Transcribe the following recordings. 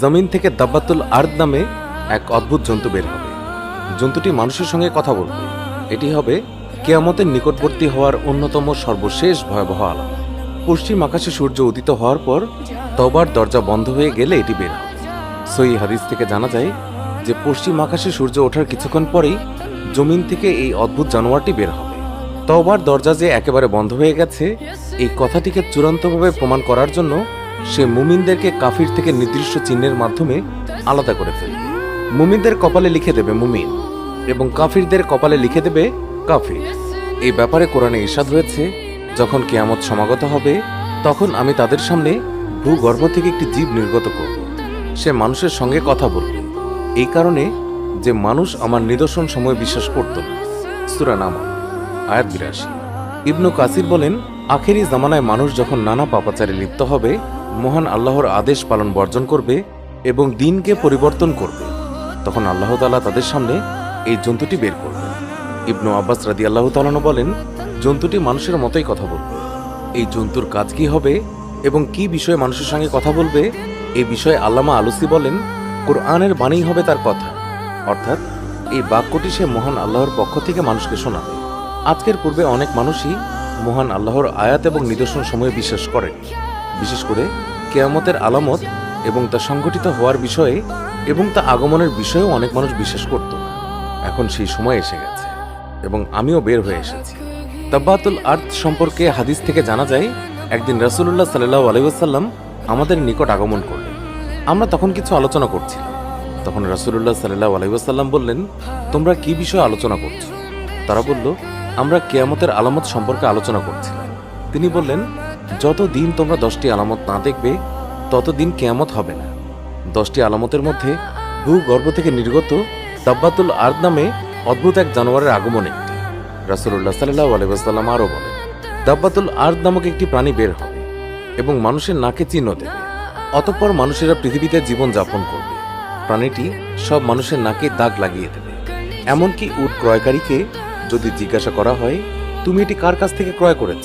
জমিন থেকে দাব্বাতুল আর্দ নামে এক অদ্ভুত জন্তু বের হবে। জন্তুটি মানুষের সঙ্গে কথা বলবে। এটি হবে কেয়ামতের নিকটবর্তী হওয়ার অন্যতম সর্বশেষ ভয়াবহ আলাম পশ্চিম আকাশে সূর্য উদিত হওয়ার পর তবার দরজা বন্ধ হয়ে গেলে এটি বের হবে। সই হাদিস থেকে জানা যায় যে পশ্চিম আকাশে সূর্য ওঠার কিছুক্ষণ পরেই জমিন থেকে এই অদ্ভুত জানোয়ারটি বের হবে। তবার দরজা যে একেবারে বন্ধ হয়ে গেছে, এই কথাটিকে চূড়ান্তভাবে প্রমাণ করার জন্য সে মুমিনদেরকে কাফির থেকে নির্দিষ্ট চিহ্নের মাধ্যমে আলাদা করে ফেলবে মুমিনদের কপালে লিখে দেবে মুমিন এবং কাফিরদের কপালে লিখে দেবে কাফির। এই ব্যাপারে কোরআনে ইরশাদ হয়েছে যখন কেয়ামত সমাগত হবে, তখন আমি তাদের সামনে ভূগর্ভ থেকে একটি জীব নির্গত করব। সে মানুষের সঙ্গে কথা বলবে। এই কারণে যে মানুষ আমার নিদর্শন সময় বিশ্বাস করত সুরা নামা, আয়াত বিরাশি। ইবনু কাসির বলেন, আখেরি জামানায় মানুষ যখন নানা পাপাচারে লিপ্ত হবে মহান আল্লাহর আদেশ পালন বর্জন করবে এবং দিনকে পরিবর্তন করবে। তখন আল্লাহ তালা তাদের সামনে এই জন্তুটি বের করবে। ইবনু আব্বাস রাদি আল্লাহ তালানো বলেন, জন্তুটি মানুষের মতোই কথা বলবে। এই জন্তুর কাজ কি হবে এবং কি বিষয়ে মানুষের সঙ্গে কথা বলবে? এই বিষয়ে আল্লামা আলুসি বলেন, কোরআনের বাণী হবে তার কথা। অর্থাৎ, এই বাক্যটি সে মহান আল্লাহর পক্ষ থেকে মানুষকে শোনাবে। আজকের পূর্বে অনেক মানুষই মহান আল্লাহর আয়াত এবং নিদর্শন সময়ে বিশ্বাস করেন। বিশেষ করে কেয়ামতের আলামত এবং তা সংঘটিত হওয়ার বিষয়ে এবং তা আগমনের বিষয়েও অনেক মানুষ বিশ্বাস করত। এখন সেই সময় এসে গেছে এবং আমিও বের হয়ে এসেছি। তাব্বাতুল আর্থ সম্পর্কে হাদিস থেকে জানা যায়, একদিন রাসুল্লাহ সাল্লাহ আলাইসাল্লাম আমাদের নিকট আগমন করলেন। আমরা তখন কিছু আলোচনা করছিলাম। তখন রাসুল্লাহ সাল্লাহ আলাইসাল্লাম বললেন, তোমরা কি বিষয়ে আলোচনা করছ? তারা বলল, আমরা কেয়ামতের আলামত সম্পর্কে আলোচনা করছিলাম। তিনি বললেন যত দিন তোমরা দশটি আলামত না দেখবে, ততদিন কেয়ামত হবে না। দশটি আলামতের মধ্যে ভূগর্ভ থেকে নির্গত তাব্বাতুল আর্দ নামে অদ্ভুত এক জানোয়ারের আগমন একটি। রাসুল্লাহ সাল্লাহ আলাইসাল্লাম আরও বলেন, দাব্বাতুল আর্দ নামক একটি প্রাণী বের হবে এবং মানুষের নাকে চিহ্ন দেবে। অতঃপর মানুষেরা পৃথিবীতে জীবন যাপন করবে। প্রাণীটি সব মানুষের নাকে দাগ লাগিয়ে দেবে। এমনকি উট ক্রয়কারীকে যদি জিজ্ঞাসা করা হয়, তুমি এটি কার কাছ থেকে ক্রয় করেছ?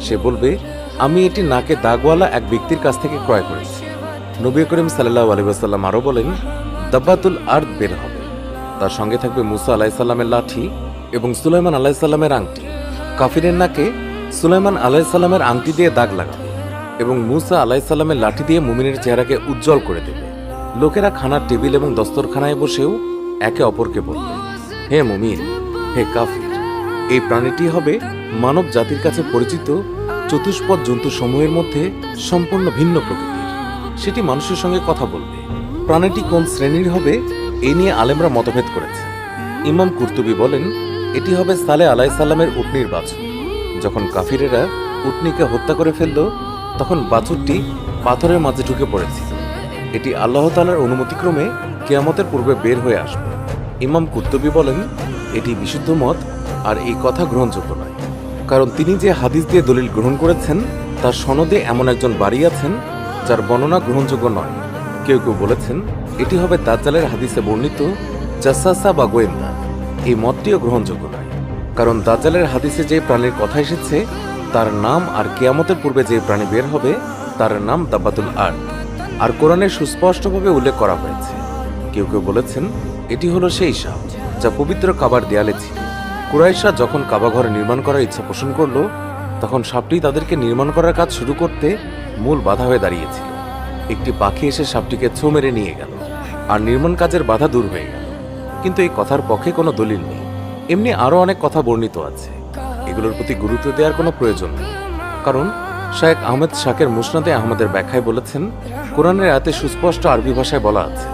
সে বলবে আমি এটি নাকে দাগওয়ালা এক ব্যক্তির কাছ থেকে ক্রয় করেছি। নবী করিম সাল্লাহ আলহিবাসাল্লাম আরও বলেন, দাব্বাতুল আর্দ বের হবে। তার সঙ্গে থাকবে মুসা আলাহিসাল্লামের লাঠি এবং সুলাইমান আলাহিসাল্লামের আংটি। কাফিরের নাকে সুলাইমান আলাহিসাল্লামের আংটি দিয়ে দাগ লাগাবে এবং মুসা আলাহিসাল্লামের লাঠি দিয়ে মুমিনের চেহারাকে উজ্জ্বল করে দেবে। লোকেরা খানার টেবিল এবং দস্তরখানায় বসেও একে অপরকে বলবে, হে মুমিন, হে কাফির, এই প্রাণীটি হবে মানব জাতির কাছে পরিচিত চতুষ্পদ জন্তু সমূহের মধ্যে সম্পূর্ণ ভিন্ন প্রকৃতির। সেটি মানুষের সঙ্গে কথা বলবে। প্রাণীটি কোন শ্রেণির হবে এই নিয়ে আলেমরা মতভেদ করেছে। ইমাম কুর্তুবি বলেন, এটি হবে সালে আলাইসাল্লামের উটনির বাছুর। যখন কাফিরেরা উটনিকে হত্যা করে ফেলল, তখন বাছুরটি পাথরের মাঝে ঢুকে পড়েছিল। এটি আল্লাহ তালার অনুমতিক্রমে কেয়ামতের পূর্বে বের হয়ে আসবে। ইমাম কুর্তুবি বলেন, এটি বিশুদ্ধ মত, আর এই কথা গ্রহণযোগ্য নয়। কারণ তিনি যে হাদিস দিয়ে দলিল গ্রহণ করেছেন, তার সনদে এমন একজন বাড়ি আছেন, যার বর্ণনা গ্রহণযোগ্য নয়। কেউ কেউ বলেছেন, এটি হবে দাজ্জালের হাদিসে বর্ণিত জাসাসা বা গোয়েন্দা। এই মতটিও গ্রহণযোগ্য নয়। কারণ দাজ্জালের হাদিসে যে প্রাণীর কথা এসেছে, তার নাম আর কেয়ামতের পূর্বে যে প্রাণী বের হবে, তার নাম দাব্বাতুল আর আর কোরআনে সুস্পষ্টভাবে উল্লেখ করা হয়েছে। কেউ কেউ বলেছেন, এটি হলো সেই সাপ, যা পবিত্র কাবার দেয়ালে ছিল। কুরাইশা যখন কাবাঘর নির্মাণ করার ইচ্ছা পোষণ করল, তখন সাপটি তাদেরকে নির্মাণ করার কাজ শুরু করতে মূল বাধা হয়ে দাঁড়িয়েছিল। একটি পাখি এসে সাপটিকে ছো মেরে নিয়ে গেল, আর নির্মাণ কাজের বাধা দূর হয়ে গেল। কিন্তু এই কথার পক্ষে কোনো দলিল নেই। এমনি আরও অনেক কথা বর্ণিত আছে। এগুলোর প্রতি গুরুত্ব দেওয়ার কোনো প্রয়োজন নেই। কারণ শায়েক আহমেদ শাকের মুসনাদে আহমদের ব্যাখ্যায় বলেছেন, কোরআনের আয়াতে সুস্পষ্ট আরবি ভাষায় বলা আছে,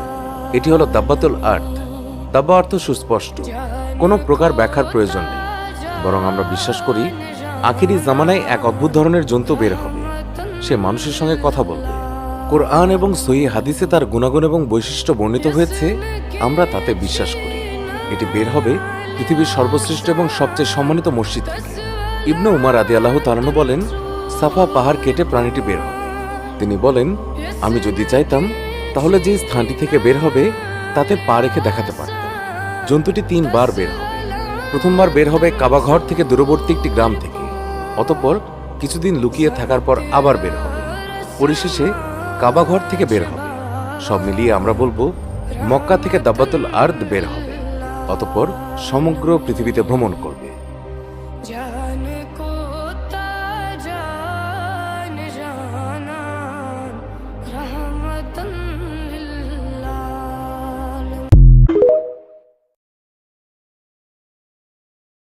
এটি হলো দাব্বাতুল আর্থ। দাব্বা অর্থ সুস্পষ্ট। কোনো প্রকার ব্যাখ্যার প্রয়োজন নেই। বরং আমরা বিশ্বাস করি, আখিরি জামানায় এক অদ্ভুত ধরনের জন্তু বের হবে। সে মানুষের সঙ্গে কথা বলবে। কোরআন এবং সহি হাদিসে তার গুণাগুণ এবং বৈশিষ্ট্য বর্ণিত হয়েছে, আমরা তাতে বিশ্বাস করি। এটি বের হবে পৃথিবীর সর্বশ্রেষ্ঠ এবং সবচেয়ে সম্মানিত মসজিদ থেকে। ইবনু উমার আদি আল্লাহ তালানু বলেন, সাফা পাহাড় কেটে প্রাণীটি বের হবে। তিনি বলেন, আমি যদি চাইতাম, তাহলে যে স্থানটি থেকে বের হবে, তাতে পা রেখে দেখাতে পারতাম। জন্তুটি তিনবার বের হবে। প্রথমবার বের হবে কাবাঘর থেকে দূরবর্তী একটি গ্রাম থেকে। অতঃপর কিছুদিন লুকিয়ে থাকার পর আবার বের হবে। পরিশেষে কাবাঘর থেকে বের হবে। সব মিলিয়ে আমরা বলব, মক্কা থেকে দাব্বাতুল আর্দ বের হবে। অতঃপর সমগ্র পৃথিবীতে ভ্রমণ করবে।